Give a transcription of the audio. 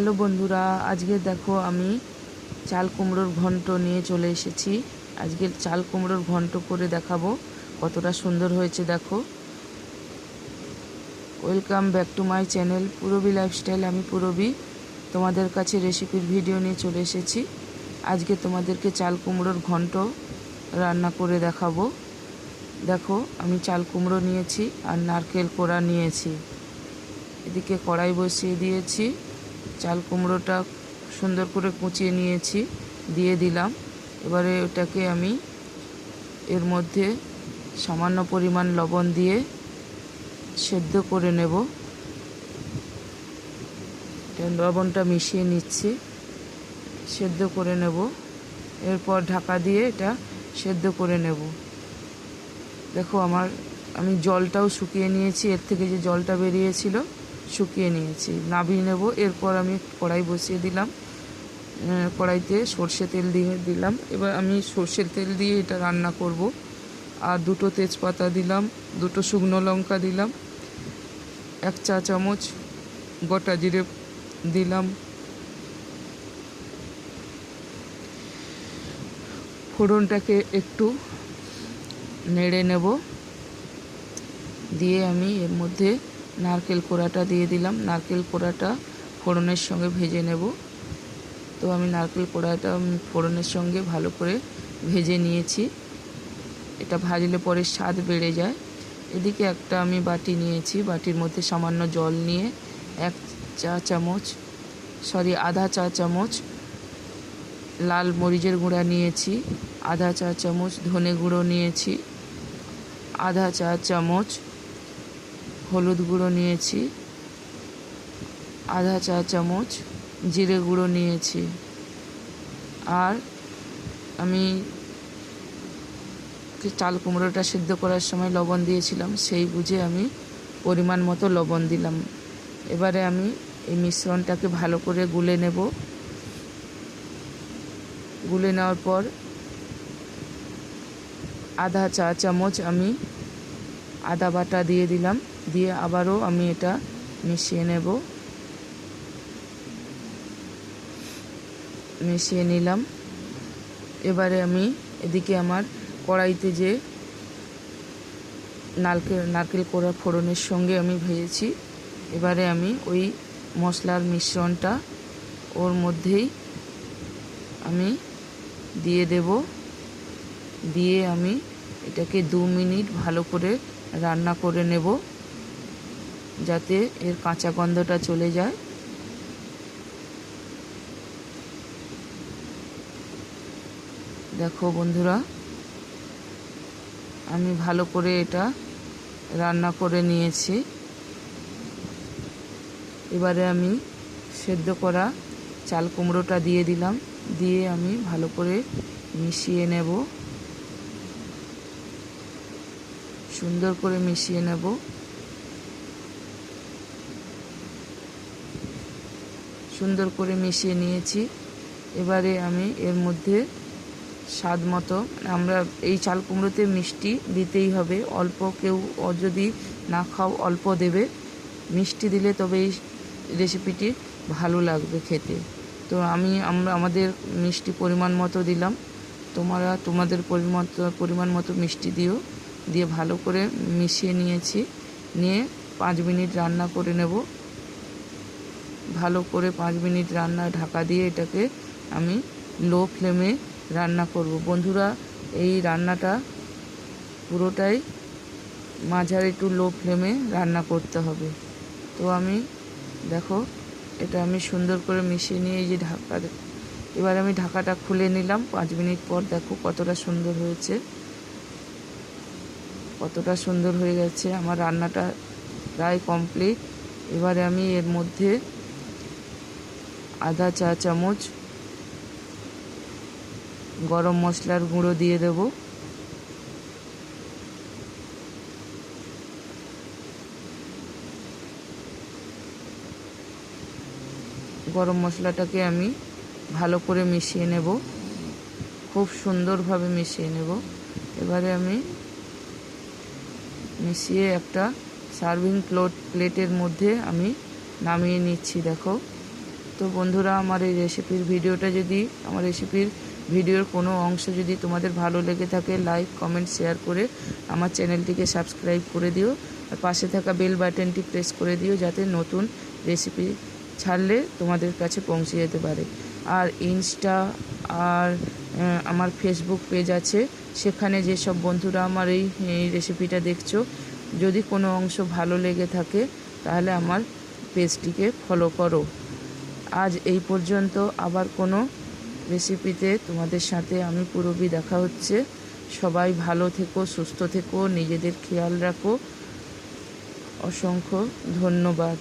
Hello বন্ধুরা, আজকে দেখো আমি চাল কুমড়োর ঘন্ট নিয়ে চলে এসেছি। আজকে চাল কুমড়োর ঘন্ট করে দেখাবো, কতটা সুন্দর হয়েছে দেখো। Welcome back to my channel Purbi lifestyle আমি পুরবি তোমাদের কাছে রেসিপির ভিডিও নিয়ে চলে এসেছি। আজকে তোমাদেরকে চাল কুমড়োর ঘন্ট রান্না করে দেখাবো। দেখো, আমি চাল কুমড়ো নিয়েছি আর নারকেল কোড়া নিয়েছি। এদিকে কড়াই বসিয়ে দিয়েছি। চাল কুমড়োটা সুন্দর করে কুচিয়ে নিয়েছি, দিয়ে দিলাম। এবারে ওটাকে আমি এর মধ্যে সামান্য পরিমাণ লবণ দিয়ে সেদ্ধ করে নেব। লবণটা মিশিয়ে নিচ্ছি, সেদ্ধ করে নেব। এরপর ঢাকা দিয়ে এটা সেদ্ধ করে নেব। দেখো আমার, আমি জলটাও শুকিয়ে নিয়েছি, এর থেকে যে জলটা বেরিয়েছিল শুকিয়ে নিয়েছি। নাবিয়ে নেব। এরপর আমি কড়াই বসিয়ে দিলাম। কড়াইতে সর্ষে তেল দিয়ে দিলাম। এবার আমি সর্ষের তেল দিয়ে এটা রান্না করব। আর দুটো তেজপাতা দিলাম, দুটো শুকনো লঙ্কা দিলাম, এক চা চামচ গোটা জিরে দিলাম, ফোড়নটাকে একটু নেড়ে নেব। দিয়ে আমি এর মধ্যে নারকেল কোড়াটা দিয়ে দিলাম। নারকেল কোড়াটা ফোড়নের সঙ্গে ভেজে নেব। তো আমি নারকেল কোড়াটা ফোড়নের সঙ্গে ভালো করে ভেজে নিয়েছি। এটা ভাজলে পরে স্বাদ বেড়ে যায়। এদিকে একটা আমি বাটি নিয়েছি। বাটির মধ্যে সামান্য জল নিয়ে এক চা চামচ, সরি, আধা চা চামচ লাল মরিচের গুঁড়া নিয়েছি। আধা চা চামচ ধনে গুঁড়ো নিয়েছি। আধা চা চামচ হলুদ গুঁড়ো নিয়েছি, আধা চা চামচ জিরে গুঁড়ো নিয়েছি, আর আমি চাল কুমড়োটা সিদ্ধ করার সময় লবণ দিয়েছিলাম, সেই বুঝে আমি পরিমাণ মতো লবণ দিলাম। এবারে আমি এই মিশ্রণটাকে ভালো করে গুলে নেব। গুলে নেওয়ার পর আধা চা চামচ আমি আদা বাটা দিয়ে দিলাম। দিয়ে আবারও আমি এটা মিশিয়ে নেব। মিশিয়ে নিলাম। এবারে আমি এদিকে আমার কড়াইতে যে নারকেল নারকেল কোড়া ফোড়নের সঙ্গে আমি ভেজেছি, এবারে আমি ওই মশলার মিশ্রণটা ওর মধ্যেই আমি দিয়ে দেব। দিয়ে আমি এটাকে দু মিনিট ভালো করে রান্না করে নেব, যাতে এর কাঁচা গন্ধটা চলে যায়। দেখো বন্ধুরা, আমি ভালো করে এটা রান্না করে নিয়েছি। এবারে আমি সেদ্ধ করা চাল কুমড়োটা দিয়ে দিলাম, দিয়ে আমি ভালো করে মিশিয়ে নেব। সুন্দর করে মিশিয়ে নেব। সুন্দর করে মিশিয়ে নিয়েছি। এবারে আমি এর মধ্যে স্বাদ মতো আমরা এই চাল কুমড়োতে মিষ্টি দিতেই হবে। অল্প কেউ যদি না খাও, অল্প দেবে। মিষ্টি দিলে তবে এই রেসিপিটি ভালো লাগবে খেতে। তো আমি, আমরা, আমাদের মিষ্টি পরিমাণ মতো দিলাম। তোমরা, তোমাদের পরিমাণ পরিমাণ মতো মিষ্টি দিও। দিয়ে ভালো করে মিশিয়ে নিয়েছি। নিয়ে পাঁচ মিনিট রান্না করে নেব। ভালো করে পাঁচ মিনিট রান্না ঢাকা দিয়ে এটাকে আমি লো ফ্লেমে রান্না করব। বন্ধুরা, এই রান্নাটা পুরোটাই মাঝারি টু লো ফ্লেমে রান্না করতে হবে। তো আমি, দেখো, এটা আমি সুন্দর করে মিশিয়ে নিয়ে এই যে ঢাকা, এবার আমি ঢাকাটা খুলে নিলাম। পাঁচ মিনিট পর দেখো কতটা সুন্দর হয়েছে। কতটা সুন্দর হয়ে গেছে। আমার রান্নাটা প্রায় কমপ্লিট এবারে আমি এর মধ্যে আধা চা চামচ, গরম মশলার গুঁড়ো দিয়ে দেব। গরম মশলাটাকে আমি ভালো করে মিশিয়ে নেব। খুব সুন্দরভাবে মিশিয়ে নেব। এবারে আমি মিশিয়ে একটা সার্ভিং প্লেট, প্লেটের মধ্যে আমি নামিয়ে নিচ্ছি, দেখো। তো বন্ধুরা, আমার এই রেসিপির ভিডিওটা যদি, আমার রেসিপির ভিডিওর কোনো অংশ যদি তোমাদের ভালো লেগে থাকে, লাইক, কমেন্ট, শেয়ার করে আমার চ্যানেলটিকে সাবস্ক্রাইব করে দিও। আর পাশে থাকা বেল বাটনটি প্রেস করে দিও, যাতে নতুন রেসিপি ছাড়লে তোমাদের কাছে পৌঁছে যেতে পারে। আর ইনস্টা, আর আমার ফেসবুক পেজ আছে। সেখানে যেসব বন্ধুরা আমার এই রেসিপিটা দেখছ, যদি কোনো অংশ ভালো লেগে থাকে, তাহলে আমার পেজটিকে ফলো করো। আজ এই পর্যন্ত আবার কোনো রেসিপিতে তোমাদের সাথে আমি, পুরোবি, দেখা হচ্ছে। সবাই ভালো থেকো, সুস্থ থেকো, নিজেদের খেয়াল রাখো। অসংখ্য ধন্যবাদ।